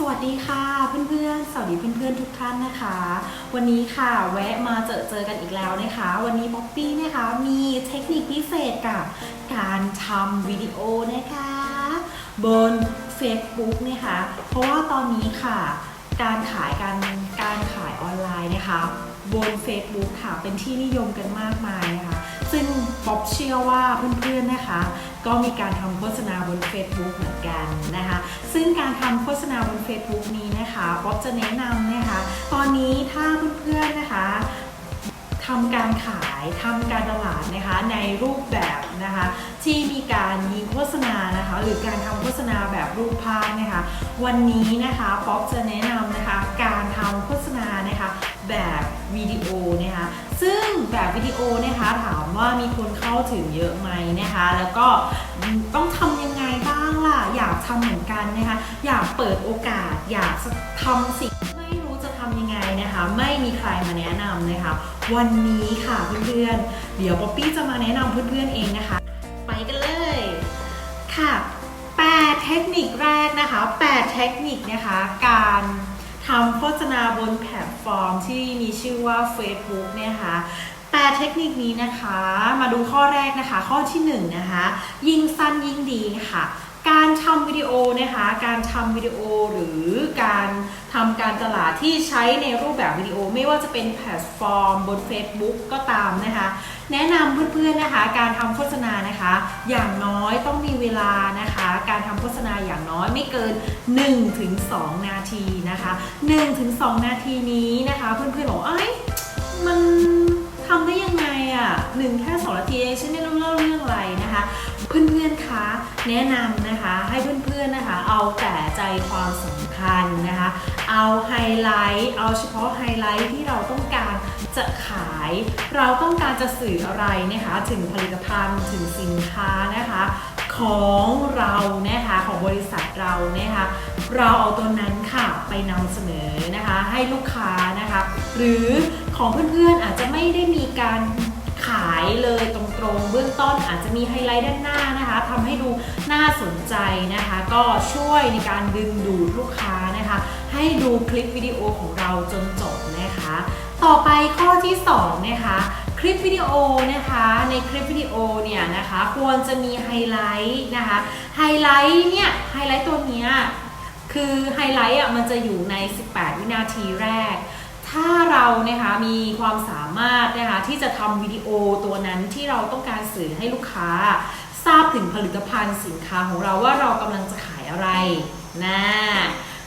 สวัสดีค่ะเพื่อนๆ สวัสดีเพื่อนๆทุกท่านนะคะ วันนี้ค่ะแวะมาเจอเจอกันอีกแล้วนะคะ วันนี้ป๊อปปี้นะคะมีเทคนิคพิเศษกับการทำวิดีโอนะคะบน Facebook นะคะ เพราะว่าตอนนี้ค่ะ การขายการการขายออนไลน์นะคะ บน Facebook ค่ะเป็นที่นิยมกันมากมายนะคะ ซึ่งป๊อบเชื่อว่าเพื่อนๆนะคะ ก็มีการทำโฆษณาบน Facebook เหมือนกันนะคะ ซึ่งการทำโฆษณาบน Facebook นี้นะคะป๊อบจะแนะนำนะคะ ตอนนี้ถ้าเพื่อนๆนะคะทำการขายทำการตลาดนะคะในรูปแบบนะคะที่มีการยิงโฆษณานะคะหรือการทำโฆษณาแบบรูปภาพนะคะวันนี้นะคะป๊อบจะแนะนำนะคะการทำโฆษณานะคะแบบ วิดีโอนะคะซึ่งแบบวิดีโอนะคะถามว่ามีคนเข้าถึงเยอะไหมนะคะ แล้วก็ต้องทำยังไงบ้างล่ะ อยากทำเหมือนกันนะคะ อยากเปิดโอกาส อยากทำสิ่งไม่รู้จะทำยังไงนะคะ ไม่มีใครมาแนะนำนะคะ วันนี้ค่ะเพื่อนๆ เดี๋ยวป๊อปปี้จะมาแนะนำเพื่อนๆเองนะคะ ไปกันเลยค่ะ 8 เทคนิคแรกนะคะ 8 เทคนิคนะคะ การ ทำโฆษณาบนแพลตฟอร์มที่มีชื่อว่า Facebook เนี่ยค่ะแต่เทคนิคนี้นะคะมาดูข้อแรกนะคะ ข้อที่1นะคะ ยิ่งสั้นยิ่งดีค่ะ การทำวิดีโอนะคะ การทำวิดีโอหรือการทำการตลาดที่ใช้ในรูปแบบวิดีโอ ไม่ว่าจะเป็นแพลตฟอร์มบน Facebook ก็ตามนะคะ แนะนำเพื่อนๆนะคะ การทำโฆษณานะคะ อย่างน้อยต้องมีเวลานะคะ การทำโฆษณาอย่างน้อยไม่เกิน 1-2 นาทีนะคะ 1-2 นาทีนี้นะคะ เพื่อนๆบอกเอ้ยมัน ทำได้ยังไงอะ่ะหนึ่งแค่สองนาทีเองฉันไม่รู้เล่าเรื่องอะไรนะคะ เพื่อนๆคะแนะนำนะคะให้เพื่อนๆนะคะ เอาแต่ใจความสำคัญนะคะ เอาไฮไลท์เอาเฉพาะไฮไลท์ที่เราต้องการจะขาย เราต้องการจะสื่ออะไรนะคะถึงผลิตภัณฑ์ถึงสินค้านะคะของเรานะคะของบริษัทเรานะคะเราเอาตัวนั้นค่ะไปนำเสนอนะคะให้ลูกค้านะคะ หรือ ของเพื่อนๆอาจจะไม่ได้มีการขายเลยตรงๆ เบื้องต้นอาจจะมีไฮไลท์ด้านหน้านะคะทำให้ดูน่าสนใจนะคะ ก็ช่วยในการดึงดูดลูกค้านะคะ ให้ดูคลิปวิดีโอของเราจนจบนะคะ ต่อไปข้อที่2นะคะคลิปวิดีโอนะคะในคลิปวิดีโอเนี่ยนะคะควรจะมีไฮไลท์นะคะไฮไลท์เนี่ยไฮไลท์ตัวเนี้ยคือไฮไลท์อะมันจะอยู่ใน 18 วินาทีแรก ถ้าเรานะคะมีความสามารถนะคะที่จะทำวิดีโอตัวนั้นที่เราต้องการสื่อให้ลูกค้า ทราบถึงผลิตภัณฑ์สินค้าของเราว่าเรากำลังจะขายอะไรนะ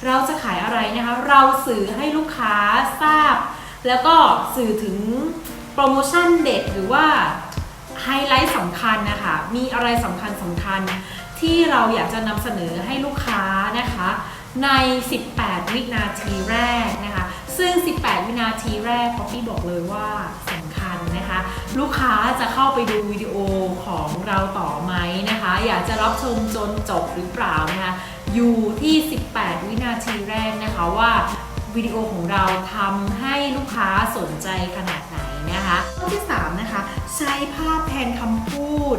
เราจะขายอะไรนะคะเราสื่อให้ลูกค้าทราบ แล้วก็สื่อถึงโปรโมชั่นเด็ดหรือว่าไฮไลท์สำคัญนะคะมีอะไรสำคัญสำคัญที่เราอยากจะนำเสนอให้ลูกค้านะคะใน 18 วินาทีแรกนะคะ ซึ่ง 18 วินาทีแรกป๊อปปี้บอกเลยว่าสำคัญนะคะ ลูกค้าจะเข้าไปดูวิดีโอของเราต่อไหมนะคะ อยากจะรับชมจนจบหรือเปล่านะคะอยู่ที่ 18 วินาทีแรกนะคะว่าวิดีโอของเราทำให้ลูกค้าสนใจขนาดไหนนะคะข้อที่ 3 นะคะ ใช้ภาพแทนคำพูด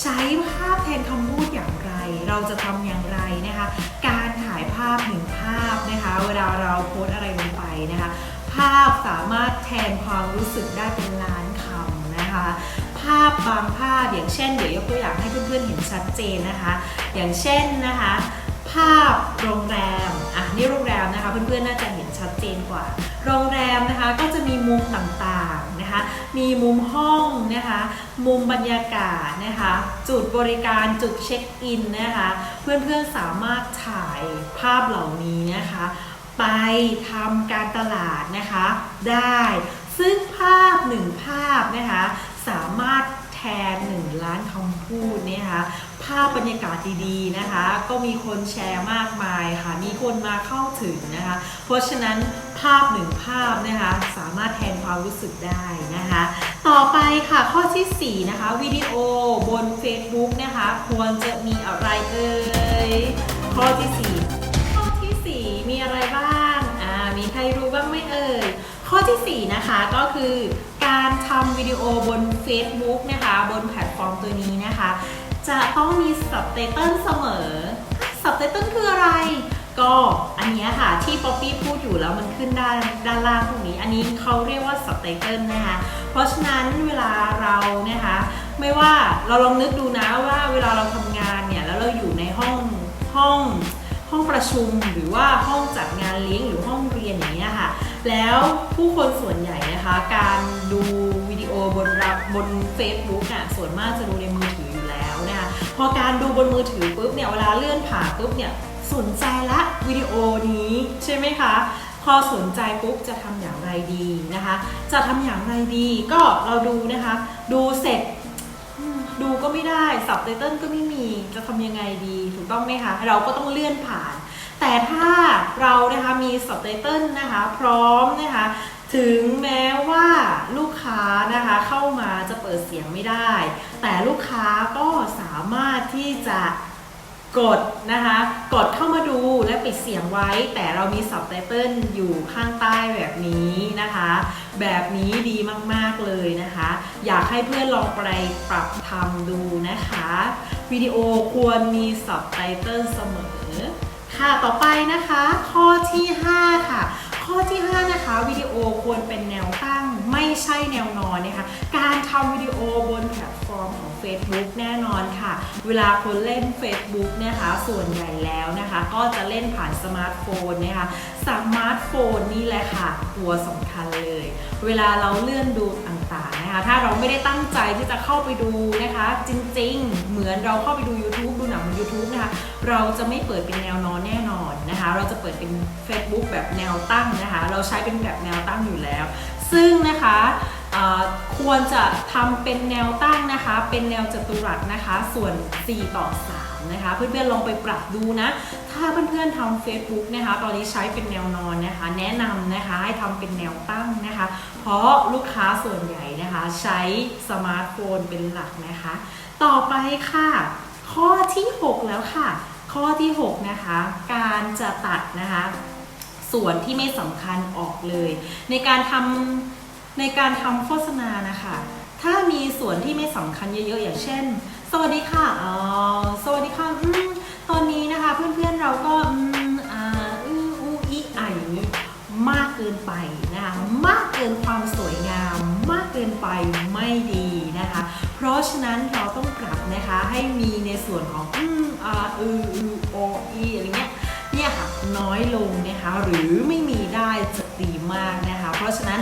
ใช้ภาพแทนคำพูดอย่างไร เราจะทำอย่างไรนะคะ การถ่ายภาพหนึ่งภาพนะคะ เวลาเราโพสอะไรลงไปนะคะ ภาพสามารถแทนความรู้สึกได้เป็นล้านคำนะคะ ภาพบางภาพอย่างเช่น เดี๋ยวยกตัวอย่างให้เพื่อนๆเห็นชัดเจนนะคะ อย่างเช่นนะคะ ภาพโรงแรม อะนี่โรงแรมนะคะ เพื่อนๆน่าจะเห็นชัดเจนกว่า โรงแรมนะคะก็จะมีมุมต่างๆนะคะ มีมุมห้องนะคะ มุมบรรยากาศนะคะ จุดบริการจุดเช็คอินนะคะ เพื่อนๆสามารถถ่ายภาพเหล่านี้นะคะ ไปทำการตลาดนะคะ ได้ ซึ่งภาพหนึ่งภาพนะคะ สามารถแทนหนึ่งล้านคำพูดเนี่ยนะคะ ภาพบรรยากาศดีๆนะคะ ก็มีคนแชร์มากมายค่ะ มีคนมาเข้าถึงนะคะ เพราะฉะนั้นภาพหนึ่งภาพนะคะ สามารถแทนความรู้สึกได้นะคะ ต่อไปค่ะข้อทีสี่4 นะคะวิดีโอบน Facebook นะคะ ควรจะมีอะไรเอ่ยข้อที่ 4 ข้อทีสี่4 มีอะไรบ้างอ่ามีใครรู้บ้างไหมเอ่ยข้อทีสี่ 4 นะคะก็คือการทำวิดีโอบน Facebook นะคะ บนแพลตฟอร์มตัวนี้นะคะ จะต้องมี subtitle เสมอ subtitle คืออะไร ก็อันนี้ค่ะที่ป๊อปปี้พูดอยู่แล้วมันขึ้นด้านด้านล่างตรงนี้ อันนี้เขาเรียกว่า subtitle นะคะ เพราะฉะนั้นเวลาเรานะคะ ไม่ว่าเราลองนึกดูนะว่าเวลาเราทำงานเนี่ยแล้วเราอยู่ในห้องห้องห้องประชุมหรือว่าห้องจัดงานเลี้ยงหรือห้องเรียนอย่างเงี้ยค่ะ แล้วผู้คนส่วนใหญ่นะคะ การดูวิดีโอบนรับบน Facebook อะส่วนมากจะดูในมือ อการดูบนมือถือปุ๊บเนี่ยเวลาเลื่อนผ่านปุ๊บเนี่ยสนใจละวิดีโอนี้ใช่ไหมคะพอสนใจปุ๊บจะทำอย่างไรดีนะคะ จะทำอย่างไรดีก็เราดูนะคะ ดูเสร็จดูก็ไม่ได้สับไตเติลก็ไม่มีจะทำยังไงดีถูกต้องไหมคะเราก็ต้องเลื่อนผ่าน แต่ถ้าเรานะคะมีสับไตเติลนะคะ พร้อมนะคะถึงแม้ว่าลูกค้านะคะเข้ามาจะเปิดเสียงไม่ได้ แต่ลูกค้าก็สามารถที่จะกดนะคะ กดเข้ามาดูและปิดเสียงไว้ แต่เรามีสับไตเติลอยู่ข้างใต้แบบนี้นะคะ แบบนี้ดีมากๆเลยนะคะ อยากให้เพื่อนลองไปปรับทำดูนะคะ วิดีโอควรมีสับไตเติลเสมอ ค่ะต่อไปนะคะ ข้อที่ 5 ค่ะ ข้อที่ 5 นะคะ วิดีโอควรเป็นแนวตั้ง ไม่ใช่แนวนอนนะคะการทำวิดีโอบนแพลตฟอร์มของ Facebook แน่นอนค่ะ เวลาคนเล่น Facebook นะคะส่วนใหญ่แล้วนะคะ ก็จะเล่นผ่านสมาร์ทโฟนนะคะสมาร์ทโฟนนี่แหละค่ะ ตัวสำคัญเลย เวลาเราเลื่อนดูต่างๆนะคะ ถ้าเราไม่ได้ตั้งใจที่จะเข้าไปดูนะคะ จริงๆ เหมือนเราเข้าไปดู YouTube ดูหนังบน YouTube นะคะ เราจะไม่เปิดเป็นแนวนอนแน่นอนนะคะ เราจะเปิดเป็น Facebook แบบแนวตั้งนะคะ เราใช้เป็นแบบแนวตั้งอยู่แล้ว ซึ่งนะคะ ควรจะทำเป็นแนวตั้งนะคะ เป็นแนวจัตุรัสนะคะ ส่วน 4 ต่อ 3 นะคะ เพื่อนๆลองไปปรับดูนะ ถ้าเพื่อนๆทำ Facebook นะคะ ตอนนี้ใช้เป็นแนวนอนนะคะ แนะนำนะคะให้ทำเป็นแนวตั้งนะคะ เพราะลูกค้าส่วนใหญ่นะคะ ใช้สมาร์ทโฟนเป็นหลักนะคะ ต่อไปค่ะ ข้อที่ 6 แล้วค่ะ ข้อที่ 6 นะคะ การจะตัดนะคะ ส่วนที่ไม่สำคัญออกเลย ในการทำ ในการทำโฆษณานะคะ ถ้ามีส่วนที่ไม่สำคัญเยอะๆ อย่างเช่น สวัสดีค่ะอ๋อสวัสดีค่ะอืมตอนนี้นะคะเพื่อนๆเราก็อืมอ่าอืออูอีไอะอย่างนี้มากเกินไปนะคะมากเกินความสวยงาม มากเกินไปไม่ดีนะคะ เพราะฉะนั้นเราต้องปรับนะคะให้มีในส่วนของอืมอ่าอืออือโออีอะไรเงี้ยเนี่ยค่ะน้อยลงนะคะหรือไม่มีได้จะดีมากนะคะ เพราะฉะนั้น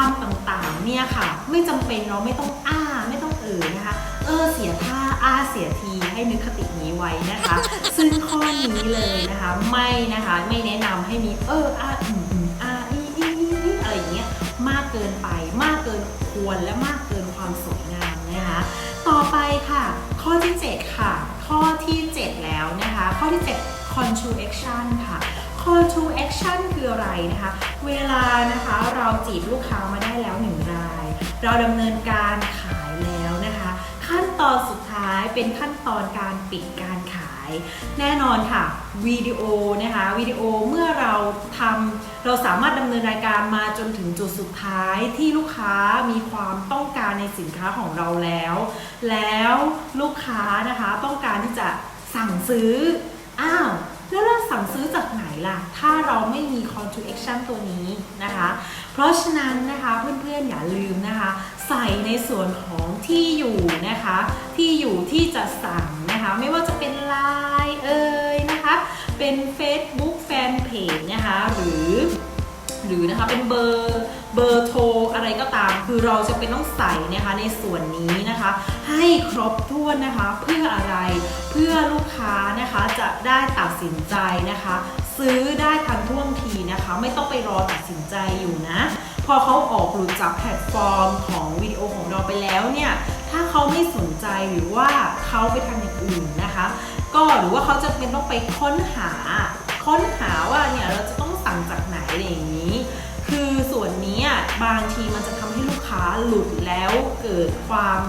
คำต่างๆ เนี่ยค่ะ ไม่จำเป็นเราไม่ต้องอ้าไม่ต้องเอ่ยนะคะ เออเสียท่าอ้าเสียทีให้นึกคตินี้ไว้นะคะ ซึ่งข้อนี้เลยนะคะ ไม่นะคะไม่แนะนำให้มีเอออ้าอืมอ้าอีอีอีอีอะไรอย่างเงี้ยมากเกินไปมากเกินควรและมากเกินความสวยงามนะคะ ต่อไปค่ะ ข้อที่ 7 ค่ะ ข้อที่ 7 แล้วนะคะ ข้อที่ 7 call to action ค่ะ call to action คืออะไรนะคะ เวลานะคะเราจีบลูกค้ามาได้แล้วหนึ่งราย เราดำเนินการขายแล้วนะคะ ขั้นตอนสุดท้ายเป็นขั้นตอนการปิดการขาย แน่นอนค่ะวิดีโอนะคะวิดีโอเมื่อเราทำเราสามารถดำเนินรายการมาจนถึงจุดสุดท้ายที่ลูกค้ามีความต้องการในสินค้าของเราแล้ว แล้วลูกค้านะคะต้องการที่จะสั่งซื้ออ้าว แล้วเราสั่งซื้อจากไหนล่ะ ถ้าเราไม่มี call to action ตัวนี้นะคะ เพราะฉะนั้นนะคะเพื่อนๆอย่าลืมนะคะ ใส่ในส่วนของที่อยู่นะคะ ที่อยู่ที่จะสั่งนะคะ ไม่ว่าจะเป็น Line เอ่ยนะคะ เป็น Facebook Fanpage นะคะหรือ หรือนะคะเป็นเบอร์ เบอร์โทรอะไรก็ตาม คือเราจะเป็นต้องใส่นะคะในส่วนนี้นะคะ ให้ครบถ้วนนะคะเพื่ออะไรเพื่อลูกค้านะคะจะได้ตัดสินใจนะคะ ซื้อได้ทันท่วงทีนะคะ ไม่ต้องไปรอตัดสินใจอยู่นะ พอเขาออกหลุดจากแพลตฟอร์มของวิดีโอของเราไปแล้วเนี่ยถ้าเขาไม่สนใจหรือว่าเขาไปทำอย่างอื่นนะคะ ก็หรือว่าเขาจะเป็นต้องไปค้นหา ค้นหาว่าเนี่ยเราจะต้องสั่งจากไหนอะไรอย่างนี้ บางทีมันจะทำให้ลูกค้าหลุดแล้วเกิดความ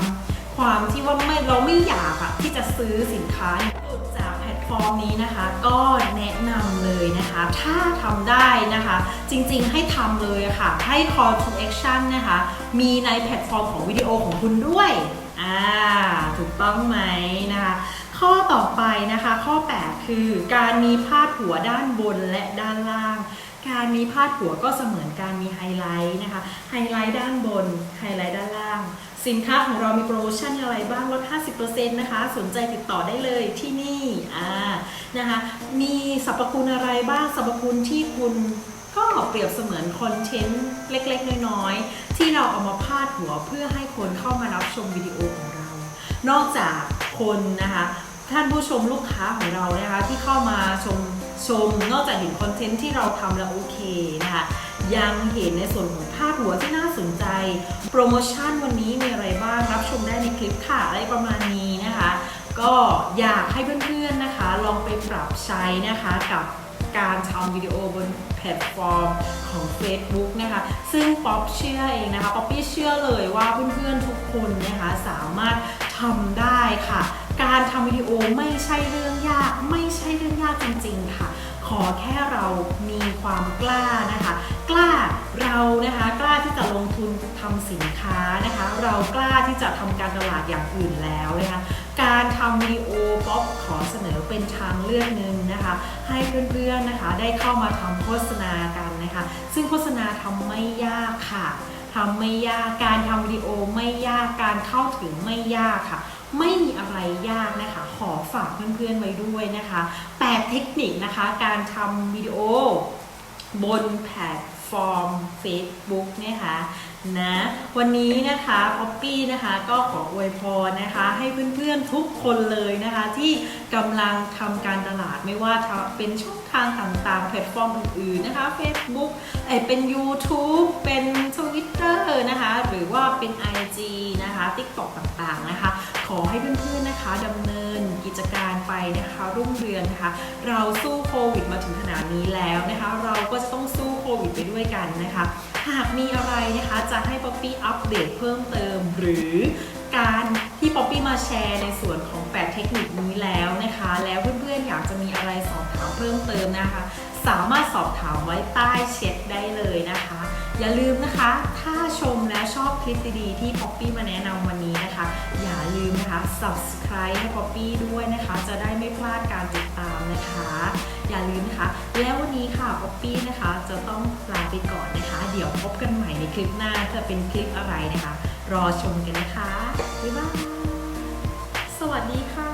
ความที่ว่าไม่เราไม่อยากอะที่จะซื้อสินค้าหลุดจากแพลตฟอร์มนี้นะคะ ก็แนะนำเลยนะคะ ถ้าทำได้นะคะ จริงๆให้ทำเลยะค่ะ ให้ call to action นะคะ มีในแพลตฟอร์มของวิดีโอของคุณด้วยอ่าถูกต้องไหมนะคะข้อต่อไปนะคะข้อ 8 คือการมีพาดหัวด้านบนและด้านล่าง การมีพาดหัวก็เสมือนการมีไฮไลท์นะคะไฮไลท์ด้านบนไฮไลท์ด้านล่าง สินค้าของเรามีโปรโมชั่นอะไรบ้างลด 50%นะคะ สนใจติดต่อได้เลยที่นี่อ่านะคะมีสรรพคุณอะไรบ้างสรรพคุณที่คุณก็เปรียบเสมือนคอนเทนต์เล็ก ๆ น้อยๆ ที่เราเอามาพาดหัวเพื่อให้คนเข้ามารับชมวิดีโอของเรา นอกจากคนนะคะ ท่านผู้ชมลูกค้าของเรานะคะ ที่เข้ามาชมชมนอกจากเห็นคอนเทนต์ที่เราทำแล้วโอเคนะคะยังเห็นในส่วนของพาดหัวที่น่าสนใจ โปรโมชั่นวันนี้มีอะไรบ้างรับชมได้ในคลิปค่ะอะไรประมาณนี้นะคะ ก็อยากให้เพื่อนๆนะคะ ลองไปปรับใช้นะคะกับการทำวิดีโอบนแพลตฟอร์มของ Facebook นะคะ ซึ่งป๊อปเชื่อเองนะคะป๊อปปี้เชื่อเลยว่าเพื่อนๆทุกคนนะคะสามารถทำได้ค่ะ การทำวิดีโอไม่ใช่เรื่องยาก ไม่ใช่เรื่องยากจริงๆค่ะ ขอแค่เรามีความกล้านะคะ กล้าเรานะคะกล้าที่จะลงทุนทำสินค้านะคะ เรากล้าที่จะทำการตลาดอย่างอื่นแล้วนะคะ การทำวิดีโอป๊อปขอเสนอเป็นทางเลือกหนึ่งนะคะ ให้เพื่อนๆนะคะได้เข้ามาทำโฆษณากันนะคะ ซึ่งโฆษณาทำไม่ยากค่ะ ทำไม่ยากการทำวิดีโอไม่ยากการเข้าถึงไม่ยากค่ะ ไม่มีอะไรยากนะคะ ขอฝากเพื่อนๆไว้ด้วยนะคะแปดเทคนิคนะคะ การทำวิดีโอ บนแพลตฟอร์ม Facebook นะคะ นะวันนี้นะคะป๊อปปี้นะคะก็ขออวยพรนะคะ ให้เพื่อนๆทุกคนเลยนะคะ ที่กำลังทำการตลาดไม่ว่าเป็นช่องทางต่างๆ แพลตฟอร์มอื่นๆนะคะ Facebook เอเป็น YouTube เป็น Twitter นะคะ หรือว่าเป็น IG นะคะ TikTok ต่างๆนะคะ ขอให้เพื่อนๆนะคะดำเนินกิจการไปนะคะรุ่งเรืองนะคะ เราสู้โควิดมาถึงขนาดนี้แล้วนะคะ เราก็จะต้องสู้ วิดไปด้วยกันนะคะ หากมีอะไรนะคะจะให้ป๊อปปี้อัปเดตเพิ่มเติม หรือการที่ป๊อปปี้มาแชร์ในส่วนของ 8 เทคนิคนี้แล้วนะคะ แล้วเพื่อนๆอยากจะมีอะไรสอบถามเพิ่มเติมนะคะ สามารถสอบถามไว้ใต้เช็ดได้เลยนะคะ อย่าลืมนะคะ ถ้าชมและชอบคลิปดีๆ ที่ป๊อปปี้มาแนะนำวันนี้นะคะ อย่าลืมนะคะ subscribe ให้ป๊อปปี้ด้วยนะคะ จะได้ไม่พลาดการติดตามนะคะ อย่าลืมนะคะ แล้ววันนี้ค่ะป๊อปปี้นะคะ จะต้องลาไปก่อนนะคะ เดี๋ยวพบกันใหม่ในคลิปหน้าจะเป็นคลิปอะไรนะคะ รอชมกันนะคะบ๊ายบายสวัสดีค่ะ